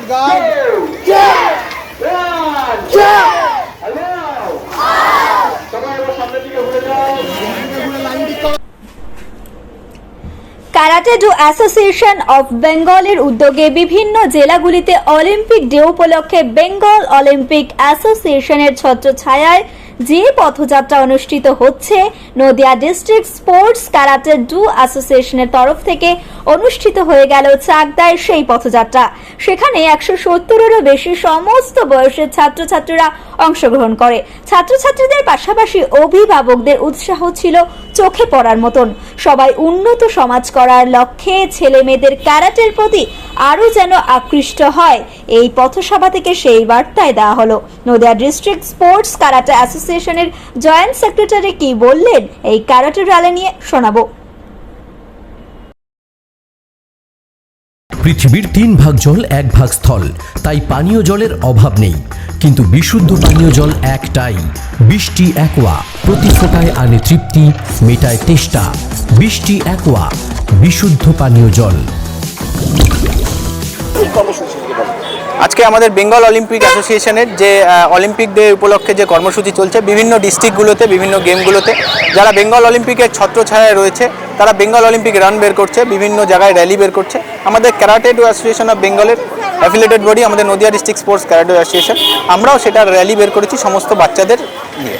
guard, guard. Karate do association of বেঙ্গলের উদ্যোগে বিভিন্ন জেলাগুলিতে অলিম্পিক ডে উপলক্ষে বেঙ্গল অলিম্পিক অ্যাসোসিয়েশনের ছত্রছায়ায় যে পথযাত্রা অনুষ্ঠিত হচ্ছে, Nadia district sports karate do অ্যাসোসিয়েশনের তরফ থেকে অনুষ্ঠিত হয়ে গেল চাকদায় সেই পথযাত্রা। সেখানে একশো সত্তরেরও বেশি সমস্ত বয়সের ছাত্রছাত্রীরা অংশগ্রহণ করে। ছাত্রছাত্রীদের পাশাপাশি অভিভাবকদের উৎসাহ ছিল চোখে পড়ার মতন। সবাই উন্নত সমাজ করার লক্ষ্যে ছেলে মেয়েদের ক্যারাটের প্রতি আরও যেন আকৃষ্ট হয়। এই পথসভা থেকে সেই বার্তায় দেওয়া হলো, নদিয়া ডিস্ট্রিক্ট স্পোর্টস ক্যারাটে অ্যাসোসিয়েশনের জয়েন্ট সেক্রেটারি কি বললেন, এই ক্যারাটে র্যালি নিয়ে শোনাবো। পৃথিবীর তিন ভাগ জল এক ভাগ স্থল, তাই পানীয় জলের অভাব নেই। কিন্তু বিশুদ্ধ পানীয় জল একটাই, বৃষ্টি একোয়া, প্রতি ফোটায় আনে তৃপ্তি, মেটায় তেষ্টা। বৃষ্টি একোয়া, বিশুদ্ধ পানীয় জল। আজকে আমাদের বেঙ্গল অলিম্পিক অ্যাসোসিয়েশনের যে অলিম্পিক ডে উপলক্ষে যে কর্মসূচি চলছে বিভিন্ন ডিস্ট্রিক্টগুলোতে বিভিন্ন গেমগুলোতে যারা বেঙ্গল অলিম্পিকের ছত্রছায়ায় রয়েছে তারা বেঙ্গল অলিম্পিক রান বের করছে বিভিন্ন জায়গায় র্যালি বের করছে। আমাদের ক্যারাটে অ্যাসোসিয়েশন অফ বেঙ্গলের অ্যাফিলেটেড বডি আমাদের Nadia district sports karate association আমরাও সেটা র্যালি বের করেছি সমস্ত বাচ্চাদের নিয়ে।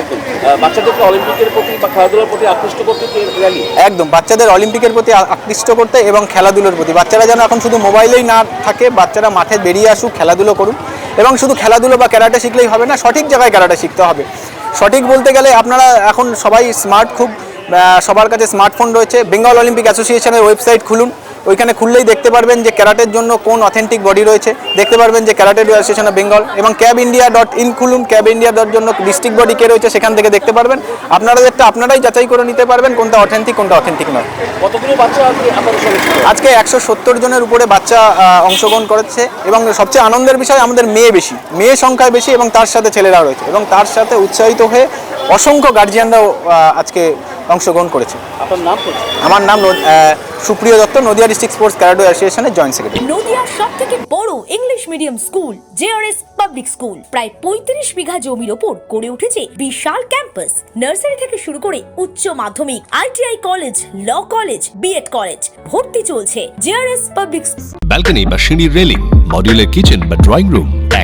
একদম। বাচ্চাদেরকে অলিম্পিকের প্রতি বা খেলাধুলার প্রতি আকৃষ্ট করতে র্যালি একদম, বাচ্চাদের অলিম্পিকের প্রতি আকৃষ্ট করতে এবং খেলাধুলোর প্রতি। বাচ্চারা যেন এখন শুধু মোবাইলেই না থাকে, বাচ্চারা মাঠে বেরিয়ে আসুক, খেলাধুলো করুন এবং শুধু খেলাধুলো বা ক্যারাটে শিখলেই হবে না, সঠিক জায়গায় ক্যারাটে শিখতে হবে। সঠিক বলতে গেলে আপনারা এখন সবাই স্মার্ট খুব সবার কাছে স্মার্টফোন রয়েছে। বেঙ্গল অলিম্পিক অ্যাসোসিয়েশনের ওয়েবসাইট খুলুন। ওইখানে খুললেই দেখতে পারবেন যে ক্যারাটের জন্য কোন অথেন্টিক বডি রয়েছে। দেখতে পারবেন যে ক্যারাটে অ্যাসোসিয়েশন অফ বেঙ্গল এবং ক্যাব ইন্ডিয়া ডট ইন খুলুন ক্যাব ইন্ডিয়া ডট জন্য ডিস্ট্রিক্ট বডি কে রয়েছে সেখান থেকে দেখতে পারবেন। আপনারাদেরটা আপনারাই যাচাই করে নিতে পারবেন কোনটা অথেন্টিক কোনটা অথেন্টিক নয়। কতগুলো বাচ্চা? আজকে একশো সত্তর জনের উপরে বাচ্চা অংশগ্রহণ করেছে এবং সবচেয়ে আনন্দের বিষয় আমাদের মেয়ে বেশি। মেয়ে সংখ্যায় বেশি এবং তার সাথে ছেলেরা রয়েছে এবং তার সাথে উৎসাহিত হয়ে অসংখ্য গার্জিয়ানরাও আজকে অংশগ্রহণ করেছে। আপনার নাম আমার নাম Supriyo Dutta Nadia district sports karate অ্যাসোসিয়েশনের জয়েন্ট সেক্রেটারি। নদিয়ার সব থেকে বড় English medium school JRS public school. প্রায় পঁয়ত্রিশ বিঘা জমির ওপর গড়ে উঠেছে বিশাল ক্যাম্পাস। নার্সারি থেকে শুরু করে উচ্চ মাধ্যমিক ITI college law college B Ed college ভর্তি চলছে জেআরএস পাবলিক ব্যালকনি বা সিঁড়ির রেলিং মডিউলার কিচেন বা ড্রয়িং রুম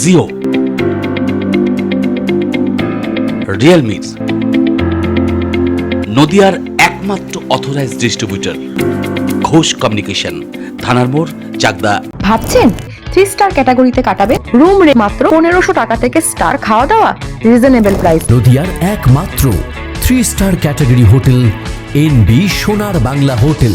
জিও রিয়েলমি নদিয়ার একমাত্র অথরাইজ ডিস্ট্রিবিউটর ঘোষ কমিউনিকেশন থানার মোড় চাকদা। ভাবছেন? থ্রি স্টার ক্যাটাগরিতে কাটাবে রুম রে মাত্র পনেরোশো টাকা থেকে স্টার খাওয়া দাওয়া রিজনেবল প্রাইস নদিয়ার একমাত্র three star category hotel N B Sonar Bangla hotel